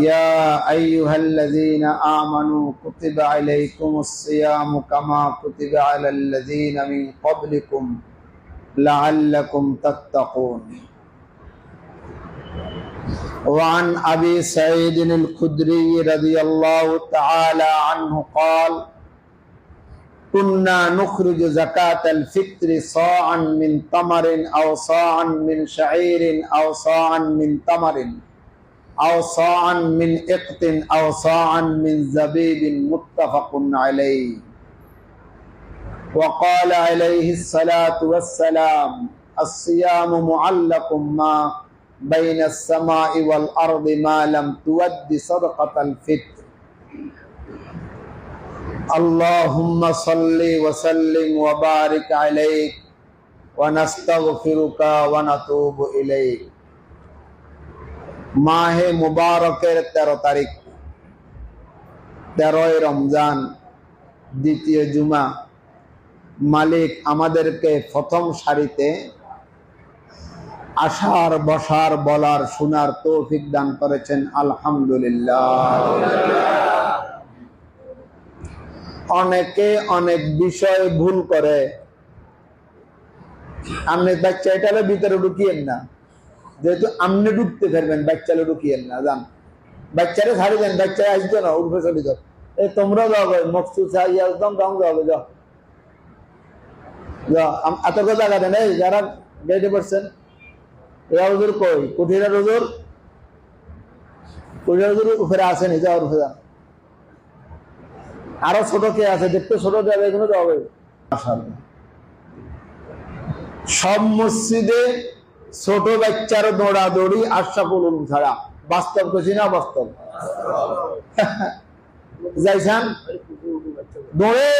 يا أيها الذين آمنوا كتب عليكم الصيام كما كتب على الذين من قبلكم لعلكم تتقون. وعن أبي سعيد الخدري رضي الله تعالى عنه قال كنا نخرج زكاة الفطر صاعا من تمر أو صاعا من شعير أو صاعا من تمر أو صاعا من إقط أو صاعا من زبيب متفق عليه. وقال عليه الصلاة والسلام الصيام معلق ما بين السماء والأرض ما لم تود صدقة الفطر. اللهم صل وسلم وبارك عليك ونستغفرك ونتوب إليك মাহে মুবারকের তেরো তারিখ তেরোই রমজান দ্বিতীয় জুমা মালিক আমাদেরকে প্রথম সারিতে আসার বসার বলার শোনার তৌফিক দান করেছেন আলহামদুলিল্লাহ অনেকে অনেক বিষয় ভুল করে। আপনি বাচ্চা এটারে ভিতরে ঢুকিয়েন না। যেহেতু আমনে ঢুকতে পারবেন বাচ্চালে ঢুকিয়েন না, যান। বাচ্চারে ছাড়ি দেন বাচ্চা আসবে না, উঠবে, চলে যাও। এ তোমরা যাও ভাই মকসুদ একদম দাম যাও যাও। এত কথা কাটেন এই, যারা গেটে পড়ছেন এরা হুজুর কই? কুঠিরা হুজুর? কুঠিরা হুজুর উপরে আসেনি, যাও, উপরে যান। আরও ছোট কে আছে? দেখতে ছোট যাবে, এগুলো যাবে সব মসজিদে ছোট বাচ্চার দৌড়াদৌড়ি আশরাফুল উলুম ছাড়া বাস্তব করছি না বাস্তব? যাইছান দৌড়ে!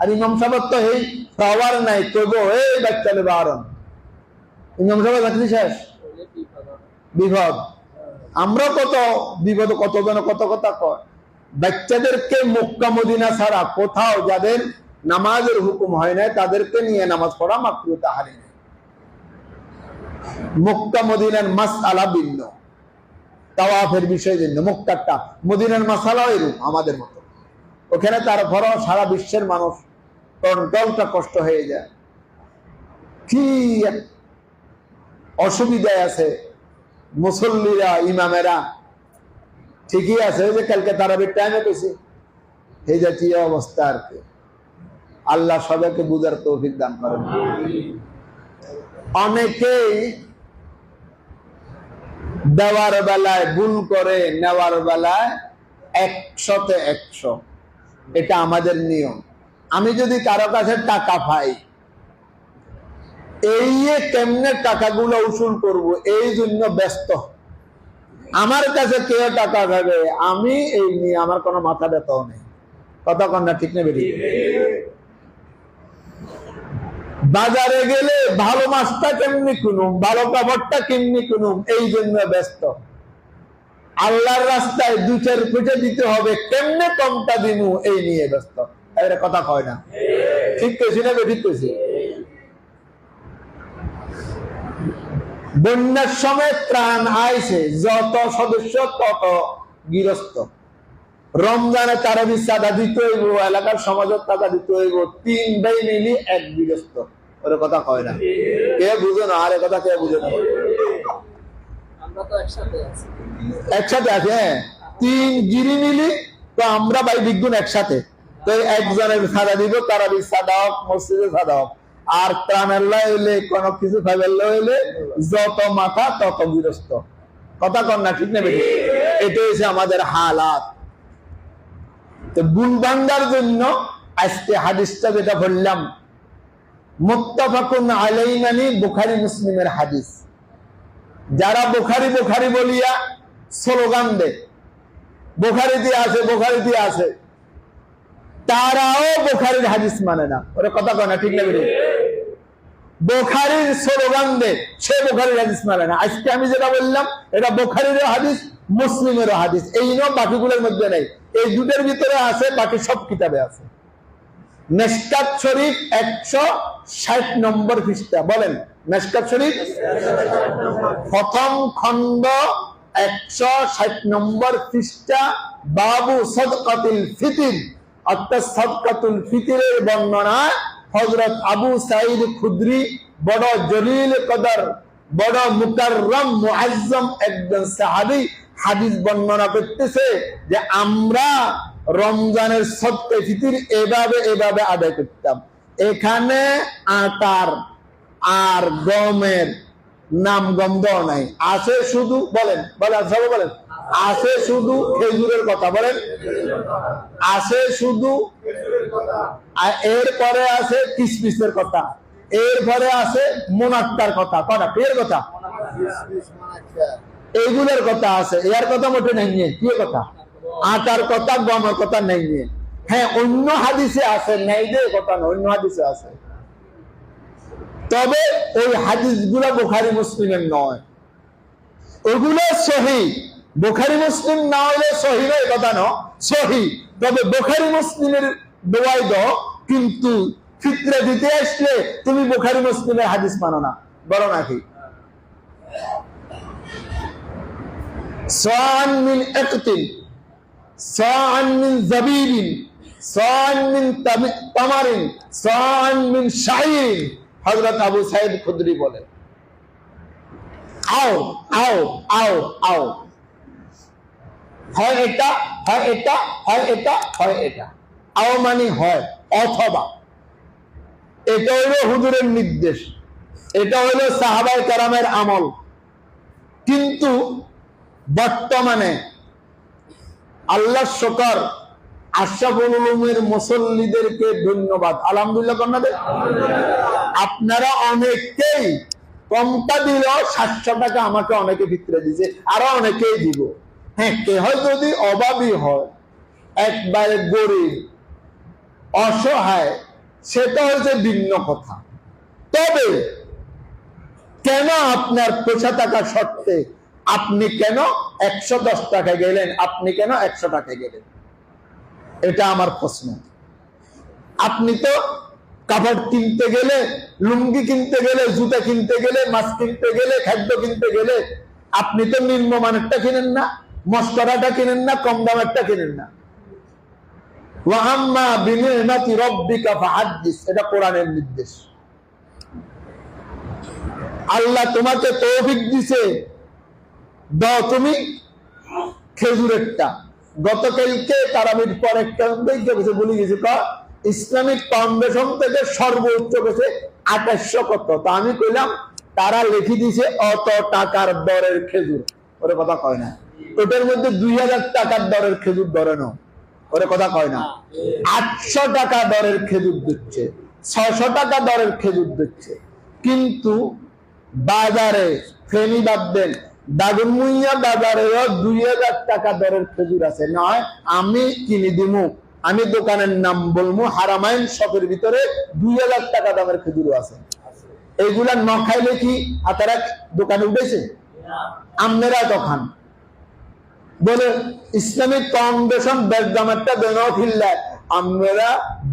আর ইমাম সাহেব তো এই পাওয়ার নাই কইব এই বাচ্চা নেবে আরন ইমাম সাহেব চাকরি শেষ? বিপদ। আমরা কত বিপদ, কত জন কত কথা কয়। বাচ্চাদেরকে মক্কা মদিনা ছাড়া কোথাও যাদের নামাজের হুকুম হয় না তাদেরকে নিয়ে নামাজ পড়া মাত্র তাহারি নেই। মক্কা মদিনার মাস আলা ভিন্ন। তাওয়াফের বিষয় ভিন্ন। মক্কাটা মদিনার মাসালা এরূপ, আমাদের মতো। ওখানে তার তারপরও সারা বিশ্বের মানুষ কন্ট্রোলটা কষ্ট হয়ে যায়। কি অসুবিধায় আছে মুসল্লিরা, ইমামেরা ঠিকই আছে যে কালকে তারাবির টাইমে পেয়েছি এই জাতীয় অবস্থা আর কি। আল্লাহ সবাইকে বুঝার তৌফিক দান করেন। অনেকেই দেওয়ার বেলায় ভুল করে, নেওয়ার বেলায় একশতে একশো। এটা আমাদের নিয়ম। আমি যদি কারও কাছে টাকা পাই, এই কেমনে টাকাগুলো উসুল করব, এই জন্য ব্যস্ত। আমার কাছে কেউ টাকা খাবে আমি এই নিয়ে আমার কোনো মাথা ব্যথাও নেই। কথা কন্যা ঠিক নেবে বাজারে গেলে ভালো মাছটা কেমনি কুনুম, ভালো কাপড়টা কেমনি কুনুম, এই জন্য ব্যস্ত। আল্লাহর রাস্তায় দু চার ফুটে দিতে হবে, কেমনে কমটা দিনু এই নিয়ে ব্যস্ত। কথা কয় না। ঠিক কইছি না ঠিক কইছি। বন্যার সময় ত্রাণ আইছে যত সদস্য তত গৃহস্থ। রমজানে তারা চাঁদা দিতে হইব এলাকার সমাজের টাকা দিতে হইব তিন ভাই মিলি এক গৃহস্থ। ওর কথা কয় না। কে বুঝো না আর কথা কে বুঝে না? একসাথে আছে। হ্যাঁ। তিন গিরি মিলি তো আমরা ভাই বিজ্ঞান একসাথে। তো একজনের সাদা দিব তারা সাদা হোক মসজিদে সাদা হোক। আর ত্রাণের হইলে, কোন কিছু খাইবার হইলে, যত মাথা, তত গৃহস্থ। কথা কন না, ঠিক নেবে এটা হচ্ছে আমাদের হালাত। জন্য আজকে হাদিসটা যেটা বললাম যারা বুখারি বুখারি বলিয়া দে আছে আছে, তারাও বুখারির হাদিস মানে না। ওরা কথা কয় না, ঠিক না বোখারির স্লোগান দে সে বোখারির হাদিস মানে না। আজকে আমি যেটা বললাম, এটা বোখারিরও হাদিস, মুসলিমেরও হাদিস। এই নয় বাকিগুলোর মধ্যে নেই। এই দুটোর ভিতরে আছে, বাকি সব কিতাবে আছে। শরীফ একশো ষাট নম্বর পৃষ্ঠা। বলেন মেসকাত শরীফ? প্রথম খন্ড একশো ষাট নম্বর পৃষ্ঠা, বাবু সদকাতুল ফিতির। অর্থাৎ সদকাতুল ফিতিরের বর্ণনা হজরত আবু সাইদ খুদ্রি বড় জলিল কদর, বড় মুকাররম একজন সাহাবী হাদিস বর্ণনা করতেছে যে আমরা রমজানের সত্য ফিতির এভাবে এভাবে আদায় করতাম। এখানে আটার আর গমের নাম গন্ধ নাই। আছে শুধু বলেন বলেন সব বলেন। আছে শুধু খেজুরের কথা, বলেন। আছে শুধু এরপরে আছে কিসমিসের কথা, এরপরে আছে মোনাক্কার কথা কটা এর কথা। এইগুলোর কথা আছে, এর কথা মোটে নাই নিয়ে, কি কথা? আটার কথা, গমের কথা নেই নিয়ে। হ্যাঁ অন্য হাদিসে আছে, নাই যে কথা অন্য হাদিসে আছে। তবে ওই হাদিসগুলো বোখারি, মুসলিমের নয়। ওগুলো সহি। বোখারি মুসলিম না হলে সহি নয় সহি। তবে বোখারি মুসলিমের দোয়াই কিন্তু ফিতরে দিতে আসলে তুমি বোখারি মুসলিমের হাদিস মানো না। বলো নাকি? আও আও আও আও। হয় এটা হয় এটা হয় এটা হয় এটা। আও মানে হয়, অথবা। এটা হইল হুজুরের নির্দেশ। এটা হইল কারামের আমল। কিন্তু বর্তমানে আল্লাহ শকর আশরাফুল মুসল্লিদেরকে ধন্যবাদ। আলহামদুলিল্লাহ, কন্যাদের? আপনারা অনেকেই কমটা দিল, সাতশো টাকা আমাকে অনেকে ভিতরে দিছে, আরও অনেকেই দিব। হ্যাঁ কেহ যদি অভাবী হয়, একবারে গরিব, অসহায়, সেটা হচ্ছে ভিন্ন কথা। তবে কেন আপনার পয়সা টাকা শর্তে আপনি কেন একশো দশ টাকায় গেলেন, আপনি কেন একশো টাকায় গেলেন? এটা আমার প্রশ্ন। আপনি তো কাপড় কিনতে গেলে, লুঙ্গি কিনতে গেলে, জুতা কিনতে গেলে মাছ কিনতে গেলে, খাদ্য কিনতে গেলে, আপনি তো নিম্নমানেরটা কিনেন না। মস্করাটা কিনেন না, কম দামেরটা কিনেন না। ইসলামিক ফাউন্ডেশন থেকে সর্বোচ্চ গেছে আঠাশশো কত। তা আমি কইলাম, তারা লিখে দিছে অত টাকার দরের খেজুর। ওরে কথা কয় না। ওটার মধ্যে দুই হাজার টাকার দরের খেজুর ধরে নাও ওরে কথা কয় না। আটশো টাকা দরের খেজুর দিচ্ছে ছয়শো টাকা দরের খেজুর দিচ্ছে। কিন্তু বাজারে ফেনি বাদ দেন দাগনমুইয়া বাজারেও দুই হাজার টাকা দরের খেজুর আছে। নয় আমি কিনে দিমু আমি দোকানের নাম বলব হারামাইন শপের ভিতরে দুই হাজার টাকা দামের খেজুর আছে। এগুলা ন খাইলে কি আপনারা দোকানে উঠেছে? আমনেরা দোকান বলে, ইসলামিক ফাউন্ডেশন বেশ দামেরটা দেন ফিরলে আমরা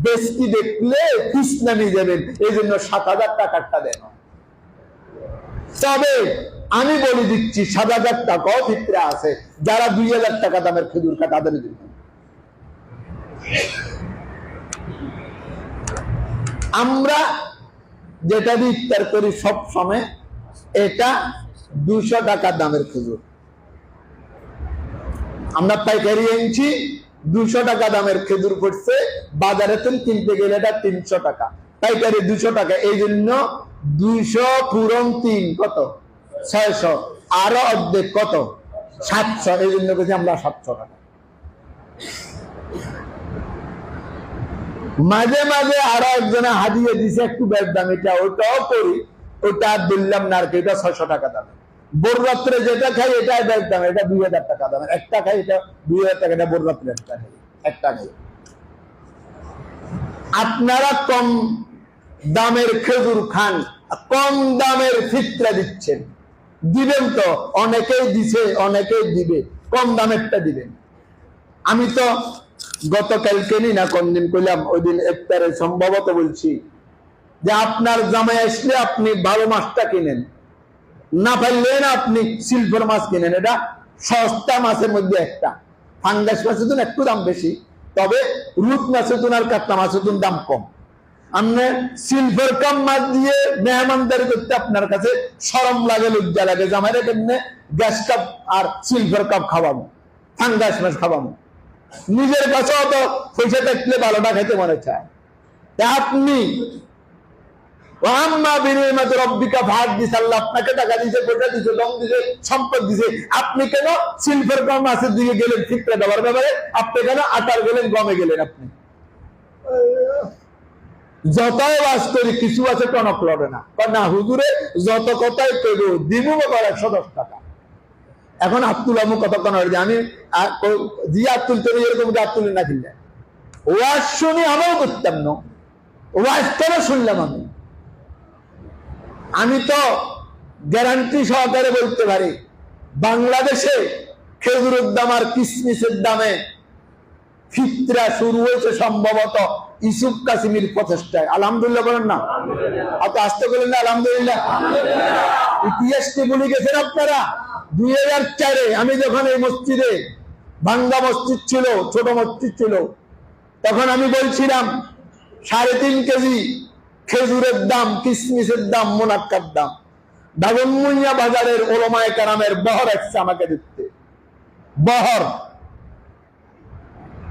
বেশি দেখলে ইসলামী যাবেন এই জন্য সাত হাজার টাকারটা দেন তবে আমি বলে দিচ্ছি, সাত হাজার টাকাও ভিতরে আছে। যারা দুই হাজার টাকা দামের খেজুর খায়, তাদের জন্য। আমরা যেটা দিয়ে ইফতার করি সব সময় এটা দুশো টাকা দামের খেজুর। আমরা পাইকারি এনেছি দুশো টাকা দামের খেজুর পড়ছে বাজারে তুমি কিনতে গেলে এটা তিনশো টাকা। পাইকারি দুশো টাকা, এই জন্য দুইশো পূরণ তিন, কত? ছয়শো। আরও অর্ধেক, কত? সাতশো, এই জন্য বলছি আমরা সাতশো টাকা। মাঝে মাঝে আরও একজনে হাদিয়ে দিছে, একটু বেশ দাম, এটা ওটাও করি ওটা দিলাম না আর কি, এটা ছয়শো টাকা দাম। বোর রাত্রে যেটা খাই এটা বেশ দাম, এটা দুই হাজার টাকা দাম। একটা খাই, এটা দুই হাজার টাকা, এটা বোর রাত্রে একটা খাই একটা খাই। আপনারা কম দামের খেজুর খান কম দামের ফিতরা দিচ্ছেন। দিবেন তো, অনেকেই দিছে, অনেকেই দিবে, কম দামেরটা দিবেন। আমি তো গতকালকে নি না কোন দিন কইলাম ওই দিন ইফতারে সম্ভবত বলছি যে আপনার জামাই আসলে আপনি ভালো মাছটা কিনেন। না পারলেন আপনি সিলভার মাছ কিনেন, এটা সস্তা মাছের মধ্যে একটা। ফাঙ্গাস মাছের জন্য একটু দাম বেশি, তবে রুট মাছের জন্য আর কাতলা মাছের জন্য দাম কম। আপনি সিলভার কাপ মাছ দিয়ে মেহমানদারি করতে আপনার কাছে সরম লাগে, লজ্জা লাগে জামাইরা কেমনে গ্যাস কাপ আর সিলভার কাপ খাওয়াবো ফাঙ্গাস মাছ খাওয়াবো। নিজের কাছে অত পয়সা থাকলে ভালোটা খেতে মনে চায়। আপনি আম্মা বিনিমত রব্বিকা ভাগ দিছে আল্লাহ আপনি কেন সিলভার কাপ মাছের দিকে গেলেন ফিটটা দেওয়ার ব্যাপারে? আপনি কেন আটার গেলেন, গমে গেলেন আপনি? যতই বাস করি, কিছু আছে, টনক লড়ে না। কারণ না, হুজুরে, যত কথাই কইব দিব কর একশো দশ টাকা। এখন আব্দুল আমু কতক্ষণ হয়ে আমি জি, আব্দুল তৈরি এরকম আব্দুল না কিনলে? ওয়াজ শুনি আমারও করতাম না। ওয়াজ কেন শুনলাম আমি? আমি তো গ্যারান্টি সহকারে বলতে পারি বাংলাদেশে খেজুরের দাম আর কিসমিসের দামে ফিতরা শুরু হয়েছে সম্ভবত ইসুফ কাসিমির প্রচেষ্টায়। আলহামদুলিল্লাহ বলেন না? অত আসতে বলেন না আলহামদুলিল্লাহ। ইতিহাসটি ভুলে গেছেন আপনারা? দুই হাজার চারে আমি যখন এই মসজিদে ভাঙ্গা মসজিদ ছিল ছোট মসজিদ ছিল তখন আমি বলছিলাম সাড়ে তিন কেজি খেজুরের দাম কিসমিসের দাম মোনাক্কার দাম। ডাবনমুইয়া বাজারের ওলমায় কারামের বহর আসছে আমাকে দেখতে। বহর।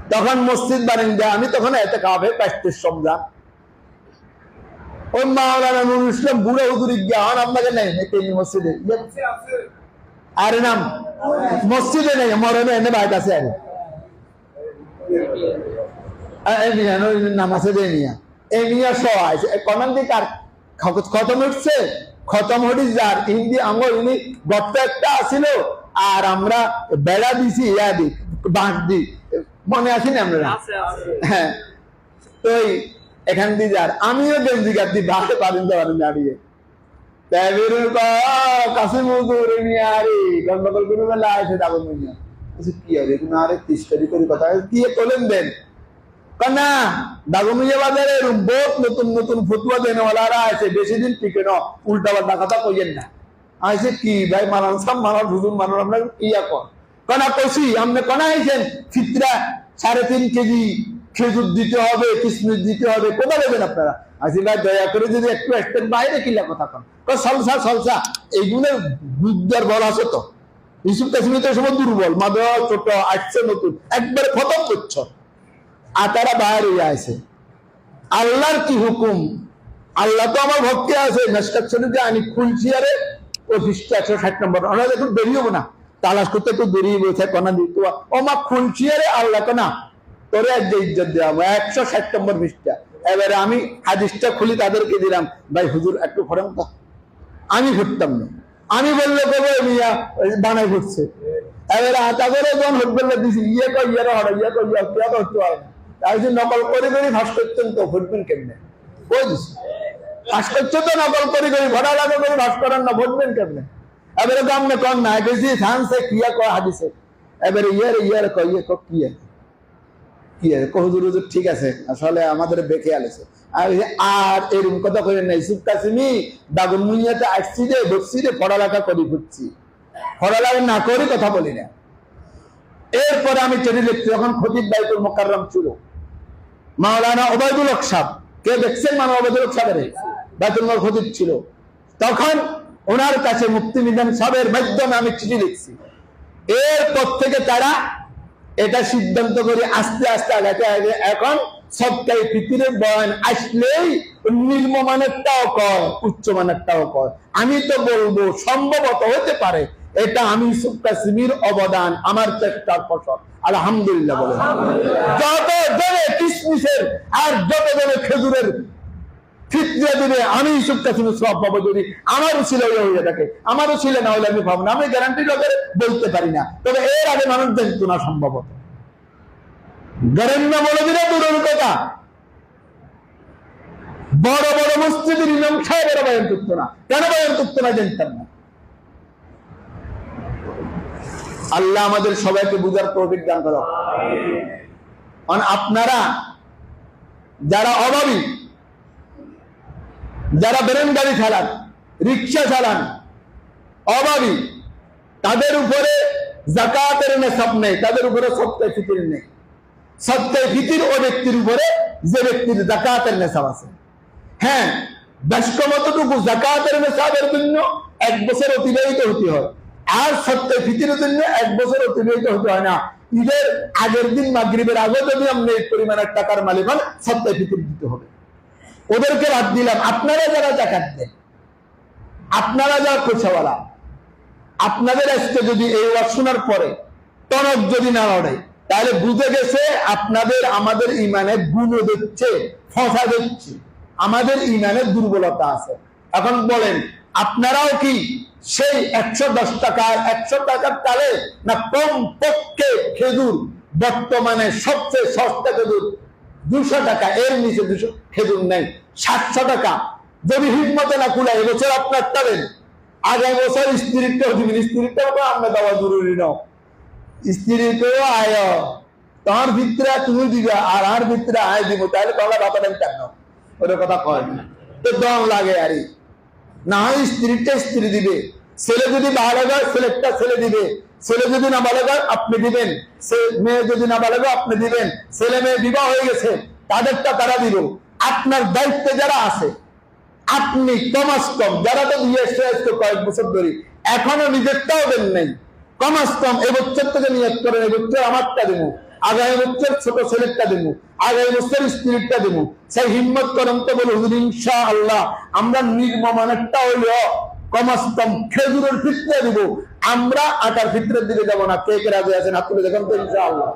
তখন মসজিদ বারিন্দা আমি তখন এতে কাবে প্যাস্টের সমঝা। ওই মাওলানা নুরুল ইসলাম বুড়ো গিয়া হন আপনাকে নেই নাকি মসজিদে? আরে নাম? মসজিদে নেই মরণে এনে বাইক আছে আরে। আ- এই মিয়া, ওই নাম আছে দে মিয়া এই মিয়া সহ আছে কনান দিক আর খতম উঠছে খতম হটি যার হিন্দি আঙ্গল ইনি গর্ত একটা আসিল আর আমরা বেড়া দিছি ইয়া দি বাঁশ দি। মনে আছি আমরা হ্যাঁ। তো এখান দিয়ে যার। আমিও গেঞ্জি গাছি বাসে পারেন দাঁড়িয়ে কি আরে তিস্তারি করে কথা কি দেন? না দাগমিয়া বাজারে বহুত নতুন নতুন ফতুয়া দেনেওয়ালারা আছে বেশি দিন টিকে ন কথা কইয়েন না। আইসে কি ভাই, মানান সব মানান হুজুর, মানান আমরা ইয়া কর। কনা কনা আইছেন? সাড়ে তিন কেজি খেজুর দিতে হবে, কিসমিস দিতে হবে কোথা দেবেন আপনারা? আসি ভাই, দয়া করে যদি একটু আসতেন, বাইরে কিলা কথা কন। সলসা সলসা, এইগুলো বুদ্ধর বল আছে তো। ইসুফ কাশ্মীর তো সময় দুর্বল মাদা ছোট, আসছে নতুন, একবারে খতম করছ। আর তারা বাইরে আছে আল্লাহর কি হুকুম? আল্লাহ তো আমার ভক্তি আছে। আমি খুলছি আরে একটু আমি খুলি তাদেরকে দিলাম। ভাই, হুজুর, একটু আমি ঘুরতাম না। আমি বললে কবে মিয়া বানাই ঘুরছে। এবারে তাদের যখন দিছি ইয়ে কই ইয়ে হড় ইয়ে তো হতে পারে না যে নকল করে করে ভাস করতেন তো ভোটবেন কেমনে? করছে তো নকল করে করে ভরা লাগে করে না ভোটবেন কেমনে? এবারে তো আমনে কন না সানসে কিয়া কয় এবারে ইয়ারে ইয়ারে ইয়ে কিয়া, কি আছে কহুজুর হুজুর ঠিক আছে, আসলে আমাদের বেঁকে আলেছে। আর আর এরকম কথা কই নাই ইসুফ কাসিমি দাগুন মুইয়াতে আসছি রে বসছি রে, পড়ালেখা করি ঘুরছি পড়ালেখা না করি কথা বলি না। এরপরে আমি চেরি লিখছি যখন খতিব বাইতুল মোকাররম ছিল মাওলানা ওবায়দুল হক সাহেব। কে দেখছেন মানে ওবায়দুল হক সাহেবের? মোকার খতিব ছিল। তখন ওনার কাছে মুক্তি মিজান সাহেবের মাধ্যমে আমি চিঠি লিখছি। এরপর থেকে তারা এটা সিদ্ধান্ত করে আস্তে আস্তে আগাতে আগে এখন সবটাই পৃথিবীর বয়ান আসলেই নিম্নমানেরটাও কয় উচ্চমানেরটাও কর। আমি তো বলব, সম্ভবত হতে পারে এটা আমি কাশ্মীর অবদান, আমার চেষ্টার ফসল। আলহামদুলিল্লাহ বলে যত জনে কিসমিসের আর যত জনে খেজুরের আমি আমারও ছিল আমারও ছিল না হলে আমি না। আমি গ্যারান্টি বলতে পারি না। তবে এর আগে মানুষ দেখতো না সম্ভবত গ্যারেন্না বলে দিলে কথা। বড় বড় মসজিদের ইমাম সাহেবেরা বয়ান করতো না। কেন বয়ান করতো না জানতাম না। আল্লাহ আমাদের সবাইকে বুঝার প্রফিট দান করো। আপনারা যারা অভাবী, যারা বেরেন গাড়ি চালান, রিক্সা চালান, অভাবী, তাদের উপরে জাকাতের নেশাব নেই, তাদের উপরে সত্যায় ফিতির নেই। সত্যায় ফিতির ও ব্যক্তির উপরে যে ব্যক্তির জাকাতের নেশাব আছে। হ্যাঁ ব্যস্কমতটুকু জাকাতের নেশাবের জন্য এক বছর অতিবাহিত হতে হয়। আর সত্যায় ফিতির জন্য এক বছর অতিবাহিত হতে হয় না। ঈদের আগের দিন মাগরিবের আগে যদি আপনি এই পরিমাণের টাকার মালিক হন সত্যায় ফিতির দিতে হবে। ওদেরকে বাদ দিলাম। আপনারা যারা জাকাত দেন, আপনারা যা খোঁচাওয়ালা আপনাদের আজকে যদি এই ওয়াজ শোনার পরে টনক যদি না লড়ে তাহলে বুঝে গেছে আপনাদের, আমাদের ইমানে গুণ দিচ্ছে, ফসা দিচ্ছে। আমাদের ইমানে দুর্বলতা আছে। এখন বলেন আপনারাও কি সেই একশো দশ টাকার, একশো টাকার তালে না কম পক্ষে খেজুর, বর্তমানে সবচেয়ে সস্তা খেজুর দুশো টাকা, এর নিচে দুশো, খেজুর নেই, সাতশো টাকা। যদি হিকমতে না কুলায়, এবছর আপনার টাবেন আগামী বছর স্ত্রীটাও দিবেন স্ত্রীটাও আমরা দেওয়া জরুরি নাও স্ত্রীকেও আয় তোমার ভিতরে তুমি দিবে, আর আর ভিতরে আয় দিব, তাহলে তোমরা বাপাটা কেন? ওটা কথা কয় না। তো দম লাগে আরে। না হয় স্ত্রীটা স্ত্রী দিবে। ছেলে যদি ভালো হয় ছেলেটা ছেলে দিবে। ছেলে যদি না হয়, আপনি দিবেন। সে- মেয়ে যদি না হয়, আপনি দিবেন। ছেলে মেয়ে বিবাহ হয়ে গেছে, তাদেরটা তারা দিব। আপনার দায়িত্বে যারা আছে, আপনি কমাস কম যারা তো বিয়ে এসে আসছে কয়েক বছর ধরে, এখনও নিজেরটাও দেন নাই। কমাস কম এবছর থেকে নিয়োগ করেন এবছর আমারটা দেবো। আগামী বছর ছোট ছেলেরটা দেবো। হিম্মত আল্লাহ আমরা আমরা দিকে না। আল্লাহ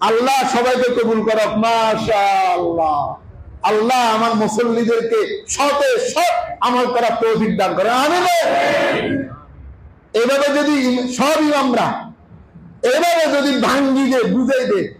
আল্লাহ সবাইকে কবুল করক মাশা আল্লাহ আমার মুসল্লিদেরকে শতে সব আমল করা তৌফিক দান করে আমি এভাবে যদি সব ইমামরা, এভাবে যদি ভাঙ্গি দে বুঝাই দে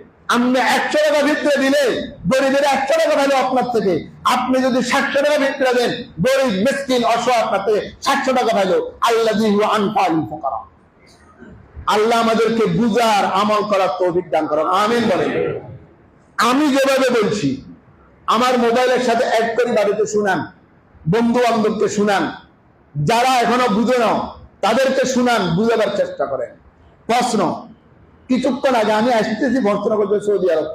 আপনি একশো টাকা ভিতরে দিলে গরিবের একশো টাকা ভালো আপনার থেকে। আপনি যদি সাতশো টাকা ভিতরে দেন, গরিব, মিসকিন, অসহায় আপনার থেকে সাতশো টাকা ভালো। আল্লাহ আল্লাহ আমাদেরকে বুজার আমল করার তৌফিক দান করেন। আমিন বলেন। আমি যেভাবে বলছি, আমার মোবাইলের সাথে এক করে বাড়িতে শুনান বন্ধু বান্ধবকে শুনান, যারা এখনও বুঝে নাও, তাদেরকে শুনান, বুঝাবার চেষ্টা করেন। প্রশ্ন কিছুক্ষণ আগে, আমি আসতেছি ভর্সনা করতে সৌদি আরব।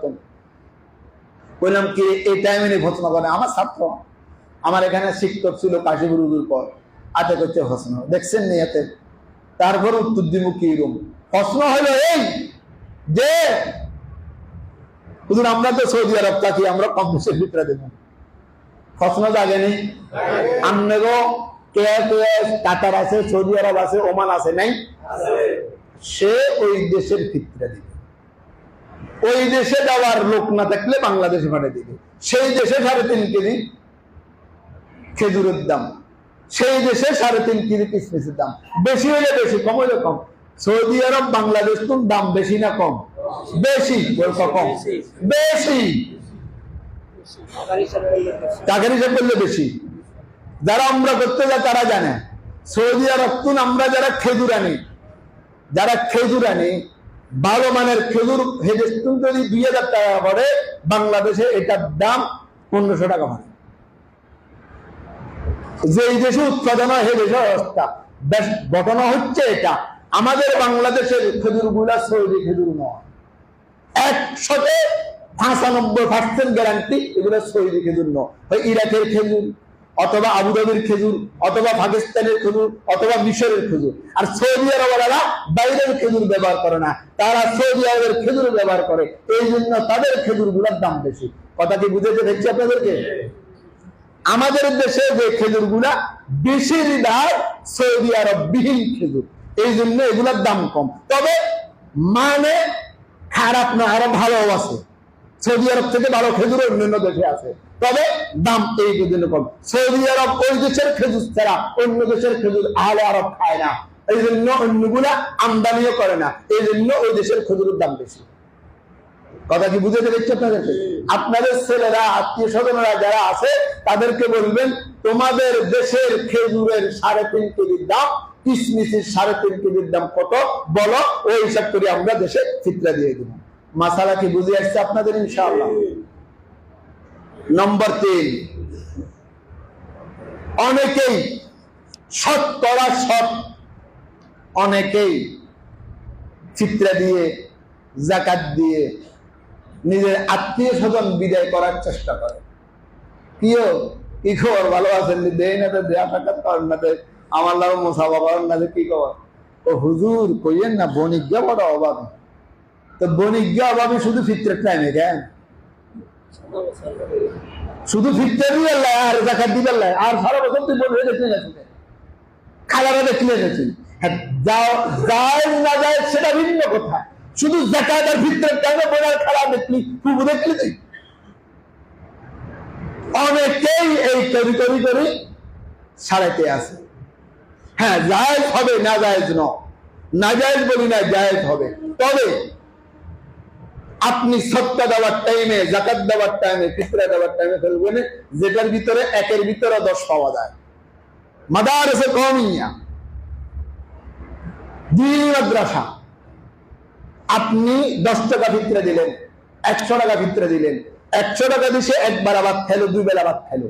বললাম, কি এই টাইমে নিয়ে ভর্সনা করে আমার ছাত্র। আমার এখানে শিক্ষক ছিল কাশীপুরুর পর। আতে করছে ভর্সনা দেখছেন নি এতে তারপর উত্তর দিব কি রুম? প্রশ্ন হলো এই যে আমরা তো সৌদি আরব থাকি, আমরা কম বেশির ভিতরে দেব। প্রশ্ন জাগে নেই। আমনেগো, কে কে, কাতার আছে, সৌদি আরব আছে, ওমান আছে, নাই? সে ওই দেশের ভিতরে দিবে। ওই দেশে যাওয়ার লোক না থাকলে বাংলাদেশে পাঠিয়ে দিবে। সেই দেশে সাড়ে তিন কেজি খেজুরের দাম। সেই দেশে সাড়ে তিন কেজি কিসমিসের দাম। বেশি হলে বেশি, কম হলে কম। সৌদি আরব, বাংলাদেশ কোন দাম বেশি না কম? বেশি কম। বেশি। টাকার হিসাব করলে বেশি। যারা আমরা করতে যায় তারা জানে। সৌদি আরব আমরা যারা খেজুর আনি যারা খেজুর আনি ভালো মানের খেজুর হেজেস্তুন যদি দুই হাজার টাকা পড়ে বাংলাদেশে এটার দাম পনেরোশো টাকা হয়। যে এই দেশে উৎপাদন হয় দেশের অবস্থা। বেশ ঘটনা হচ্ছে এটা। আমাদের বাংলাদেশের খেজুরগুলা সৌদি খেজুর নয়। একশোতে পঁচানব্বই পার্সেন্ট গ্যারান্টি এগুলো সৌদি খেজুর নয়। ইরাকের খেজুর। অথবা আবুধাবির খেজুর, অথবা পাকিস্তানের খেজুর, অথবা মিশরের খেজুর। আর সৌদি আরবেরা বাইরের খেজুর ব্যবহার করে না। তারা সৌদি আরবের খেজুর ব্যবহার করে। এই জন্য তাদের খেজুরগুলার দাম বেশি। কথা কি বুঝেতে দেখছি আপনাদেরকে? আমাদের দেশে যে খেজুরগুলা বেশিরভাগ সৌদি আরব বিহীন খেজুর। এই জন্য এগুলার দাম কম। তবে মানে খারাপ না, আরও ভালো আছে। সৌদি আরব থেকে ভালো খেজুর অন্যান্য দেশে আছে। তবে দাম এই জন্য কম। সৌদি আরব ওই দেশের খেজুর ছাড়া অন্য দেশের খেজুর আহলে আরব খায় না। এই জন্য অন্যগুলা আমদানিও করে না। এই জন্য ওই দেশের খেজুরের দাম বেশি। কথা কি বুঝে দেখছি আপনাদেরকে? আপনাদের ছেলেরা আত্মীয় স্বজনরা যারা আছে, তাদেরকে বলবেন, তোমাদের দেশের খেজুরের সাড়ে তিন কেজির দাম, কিসমিসের সাড়ে তিন কেজির দাম কত? বলো। ওই হিসাব করে আমরা দেশে ফিতরা দিয়ে দেবো। মাসালা কি বুঝে আসছে আপনাদের, ইনশাআল্লাহ? নম্বর তিন অনেকেই শতকরা শত অনেকেই চিত্রা দিয়ে, জাকাত দিয়ে নিজের আত্মীয় স্বজন বিদায় করার চেষ্টা করে। কিও কি খবর? ভালো আছেন? দেয় না তো দেয়া না আমার লাভ মোসাফা করেন না কি খবর? ও হুজুর, কইয়েন না বণিজ্ঞা বড় অভাবী। তো বণিজ্ঞা অভাবী শুধু ফিত্রের টাইমে কেন? শুধু ফিরতে দিয়ে আর জাকাত দিবার লাই আর সারা বছর তুই বলবে দেখলে গেছিস খালারা দেখলে তুই? অনেকেই এই হ্যাঁ জায়েজ হবে, না ন না জায়েজ বলি না, জায়েজ হবে। তবে আপনি সত্তা দেওয়ার টাইমে জাকাত দেওয়ার টাইমে ফিতরা দেওয়ার টাইমে ফেলবেন যেটার ভিতরে একের ভিতরে দশ পাওয়া যায়। মাদার এসে কমিয়া দিন মাদ্রাসা। আপনি দশ টাকা ভিতরে দিলেন, একশো টাকা ভিতরে দিলেন, একশো টাকা দিয়ে সে একবার আবার খেলো দুই বেলা আবার খেলো।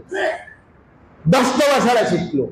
দশটা বাসারা শিখলো।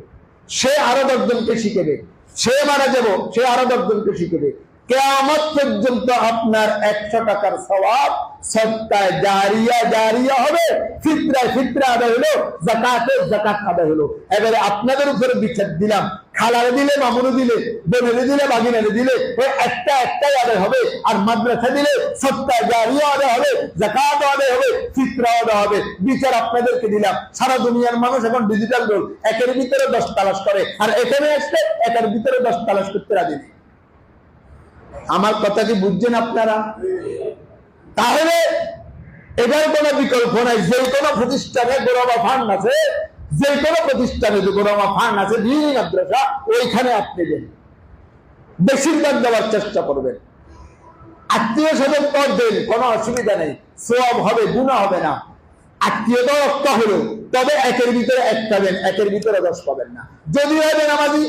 সে আরও দশজনকে শিখেবে। সে মারা যাব, সে আরও দশজনকে শিখেবে। কেয়ামত পর্যন্ত আপনার একশো টাকার স্বভাব সত্তায় জারিয়া জারিয়া হবে, ফিতরায় ফিতরা আদায় হলো জাকাতে জাকাত আদায় হলো। এবারে আপনাদের উপরে বিচার দিলাম, খালারে দিলে, মামুনে দিলে, বোনেরে দিলে, বাগিনারে দিলে ওই একটা একটাই আদায় হবে, আর মাদ্রাসা দিলে সত্তায় জারিয়া আদায় হবে জাকাত আদায় হবে ফিতরা আদায় হবে। বিচার আপনাদেরকে দিলাম। সারা দুনিয়ার মানুষ এখন ডিজিটাল রোল একের ভিতরে দশ তালাশ করে, আর এখানে আসলে একের ভিতরে দশ তালাশ করতে রাজি নেই। আমার কথা কি বুঝছেন আপনারা? তাহলে এবার কোনো বিকল্প নাই। যে কোনো প্রতিষ্ঠানে গোরামা ফান্ড আছে, যে কোনো প্রতিষ্ঠানে যে গোরামা ফান্ড আছে দিন মাদ্রাসা, ওইখানে আপনি দেন। বেশিরভাগ দেওয়ার চেষ্টা করবেন। আত্মীয় স্বজন পদ দেন, কোনো অসুবিধা নেই। সব হবে গুণা হবে না। আত্মীয়তা রক্ত হলো। তবে একের ভিতরে একটা দেন, একের ভিতরে দশ পাবেন না। যদি হবে নামাজি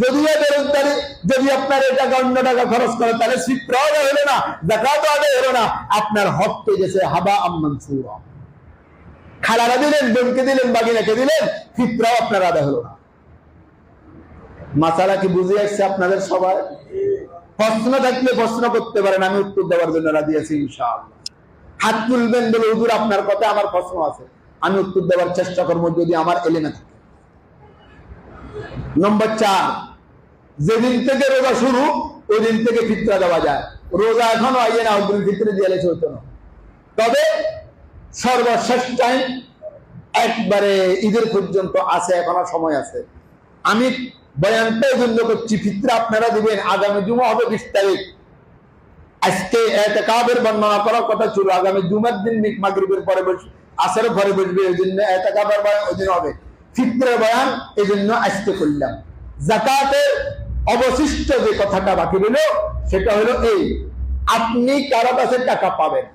যদিও বেরোজগারি, যদি আপনার এই টাকা, অন্য টাকা খরচ করে, তাহলে শিক্ষাও হলো না দেখাও আদায় হলো না, আপনার হক পেয়ে গেছে হাবা আম্মান খালারা দিলেন, বোনকে দিলেন, বাগিনাকে দিলেন আপনার আদায় হলো না। মাসালা কি বুঝে আসছে আপনাদের সবাই? প্রশ্ন থাকলে প্রশ্ন করতে পারেন, আমি উত্তর দেওয়ার জন্য রাজি আছি হাত তুলবেন বলে আপনার কথা আমার প্রশ্ন আছে। আমি উত্তর দেওয়ার চেষ্টা করব, যদি আমার এলেমে থাকে। নম্বর চার, যেদিন থেকে রোজা শুরু ওই দিন থেকে ফিতরা দেওয়া যায়। রোজা এখনও আইয়ে না অগ্রিম ফিতরে দিয়ে চলতো না। তবে সর্বশেষ টাইম একবারে ঈদের পর্যন্ত আছে, এখনও সময় আছে। আমি বয়ানটা এই জন্য করছি, ফিতরা আপনারা দিবেন, আগামী জুমা হবে বিশ তারিখ। আজকে এতেকাবের বর্ণনা করার কথা ছিল, আগামী জুমার দিন মাগরিবের পরে বসবে আসের পরে বসবে, ওই জন্য এতেকাবের বয়ান ওই দিন হবে। ফিত্রের বয়ান এই জন্য আজকে করলাম। জাকাতের অবশিষ্ট যে কথাটা বাকি রইল, সেটা হলো এই, আপনি কারও কাছে টাকা পাবেন।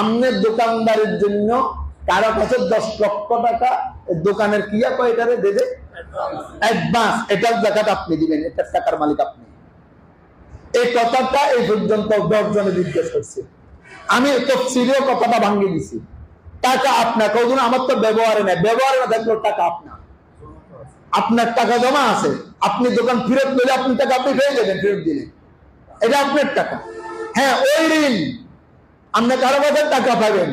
আপনার দোকানদারের জন্য কারও কাছে দশ লক্ষ টাকা, দোকানের কিয়া কয়টারে দেবে? অ্যাডভান্স। এটার জাকাত আপনি দিবেন, এটার টাকার মালিক আপনি। এই কথাটা এই পর্যন্ত দশ জনে জিজ্ঞেস করছে। আমি তফসিলেও কথাটা ভাঙ্গি দিছি। টাকা আপনার কজন আমার তো ব্যবহারে নেই। ব্যবহারে না থাকলেও টাকা আপনার। আপনার টাকা জমা আছে। আপনি দোকান ফেরত নিলে আপনি টাকা আপনি পেয়ে যাবেন ফেরত দিলে। এটা আপনার টাকা। হ্যাঁ ওই ঋণ। আপনি কারও কাছে টাকা পাবেন।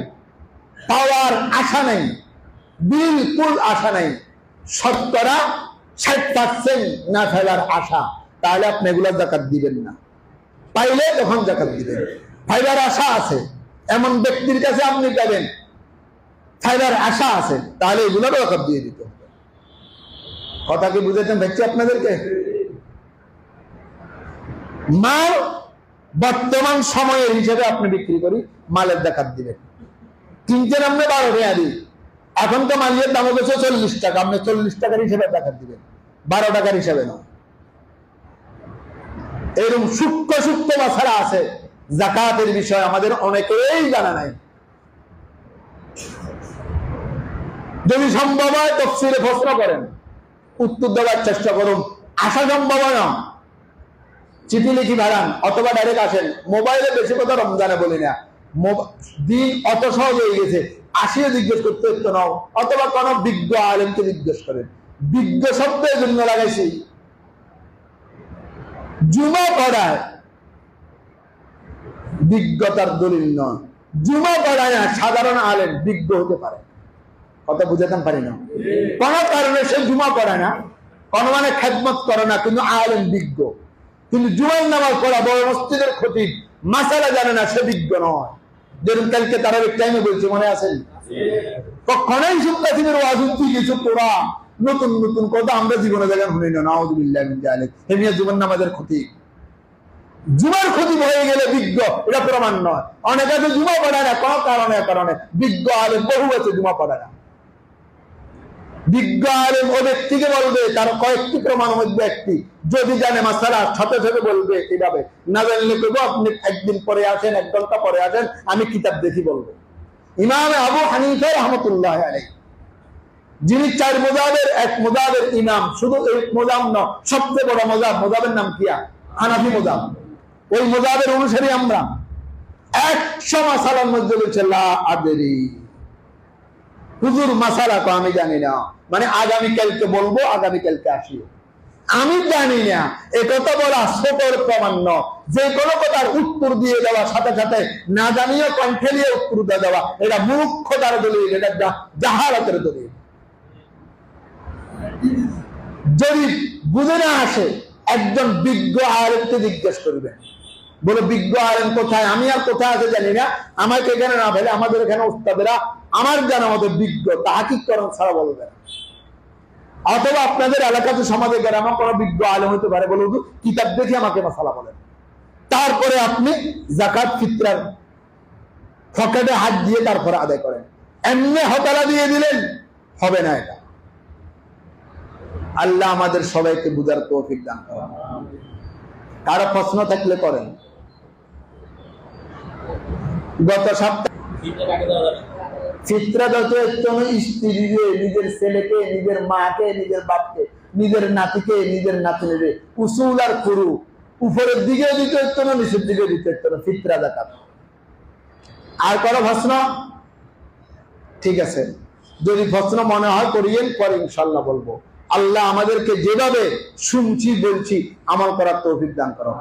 পাওয়ার আশা নেই। বিলকুল আশা নেই। শতকরা ষাট পার্সেন্ট না ফেলার আশা। তাহলে আপনি এগুলোর জাকাত দিবেন না। পাইলে তখন জাকাত দিবেন। ফাইবার আশা আছে। এমন ব্যক্তির কাছে আপনি পাবেন ফাইবার আশা আছে, তাহলে এগুলোরও জাকাত দিয়ে দিতে হবে। কথা কি বুঝেছেন দেখছি আপনাদেরকে? মাল বর্তমান সময়ের হিসেবে আপনি বিক্রি করি, মালের দেখাত দিবেন। কিনছেন আপনি বারো টাকা দিই এখন তো মালের দাম হচ্ছে চল্লিশ টাকা, আপনি চল্লিশ টাকার হিসেবে দেখাত দিবেন। বারো টাকার হিসেবে না। এরকম সূক্ষ্ম সূক্ষ্ম মশালা আছে। জাকাতের বিষয় আমাদের অনেকেই জানা নাই। যদি সম্ভব হয় তফসিলে প্রশ্ন করেন। উত্তর দেওয়ার চেষ্টা করুন। আসা সম্ভব হয় না। চিঠি লিখি ভাড়ান অথবা ডাইরেক্ট আসেন। মোবাইলে বেশি কথা রমজানে বলি না। দিন অত সহজ হয়ে গেছে। আসিয়ে জিজ্ঞেস করতে হতো না অথবা কোন বিজ্ঞ আলেমকে জিজ্ঞেস করেন। বিজ্ঞ শব্দের জন্য লাগাইছি। জুমা পড়ায় বিজ্ঞতার দলিল নয়। জুমা পড়ায় না, সাধারণ আলেম বিজ্ঞ হতে পারে। কথা বুঝাতাম পারি না। কোন কারণে সে জুমা পড়ে না, কোন মানে খেদমত করে না, কিন্তু আলেম বিজ্ঞ। কিন্তু জুমার নামাজ পড়া বড় মসজিদের ক্ষতি মাসালা জানে না সে বিজ্ঞ নয়। যেরকম কালকে তারা টাইমে বলছে, মনে আছেন কখনোই নতুন নতুন আমরা জীবনে দেখেন না। নামাজের ক্ষতি জুমার ক্ষতি হয়ে গেলে বিজ্ঞ, এটা প্রমাণ নয়। অনেক আছে জুমা পড়ে না, কোনো কারণে কারণে। বিজ্ঞ আলেম বহু আছে, জুমা পড়ে না। ও ব্যক্তিকে বলবে, তার কয়েকটি প্রমাণ মধ্যে একটি। যদি জানে বলবে না জানলে কেবো আপনি একদিন পরে আসেন, এক ঘণ্টা পরে আসেন, আমি কিতাব দেখি বলব। ইমাম আবু হানিফা রহমতুল্লাহ আলাই যিনি চার মোজাবের, এক মোজাবের ইমাম, শুধু এই মোজাম ন সবচেয়ে বড় মোজাব, মোজাবের নাম কিয়া হানাফি মোজাব। ওই মোজাবের অনুসারী আমরা। একশো মাসালার মধ্যে বলছে, লা আদেরি। হুজুর মাসালা তো আমি জানি না। মানে আগামী কালকে বলব আগামী কালকে আসিও আমি জানি না। এ কথা বলা ছোটর প্রমাণ নয়। যে কোনো কথার উত্তর দিয়ে দেওয়া, সাথে সাথে না জানিয়ে কণ্ঠে নিয়ে উত্তর দিয়ে দেওয়া, এটা মূর্খতার দলিল, এটা জা- জাহালাতের দলিল। যদি বুঝে না আসে, একজন বিজ্ঞ আলেমকে জিজ্ঞেস করবেন বলো, বিজ্ঞ আলেম কোথায়? আমি আর কোথায় আছে জানি না। আমাকে এখানে না ফেলে, আমাদের এখানে উস্তাদেরা আমার জানা মতো বিজ্ঞ তাহাকিকরণ ছাড়া বলবে অথবা আপনাদের এলাকাতে সমাজে গ্রামে কোনো বিজ্ঞ আলেম হতে পারে বলে কিতাব দেখে আমাকে মশালা বলেন। তারপরে আপনি জাকাত ফিত্রার পকেটে হাত দিয়ে তারপরে আদায় করেন। এমনি হতালা দিয়ে দিলেন, হবে না এটা। আল্লাহ আমাদের সবাইকে বুঝার তৌফিক দান করেন। কারও প্রশ্ন থাকলে করেন। গত সপ্তাহে চিত্রা যত স্ত্রীরে নিজের ছেলেকে, নিজের মাকে, নিজের বাপকে, নিজের নাতিকে, নিজের উসুল আর উপরের দিতে না, নিচের দিতে না আর ঠিক আছে। যদি প্রশ্ন মনে হয় করিয়েন, পরে ইনশাল্লাহ বলব। আল্লাহ আমাদেরকে যেভাবে শুনছি, বলছি আমার করার তৌফিক দান করো।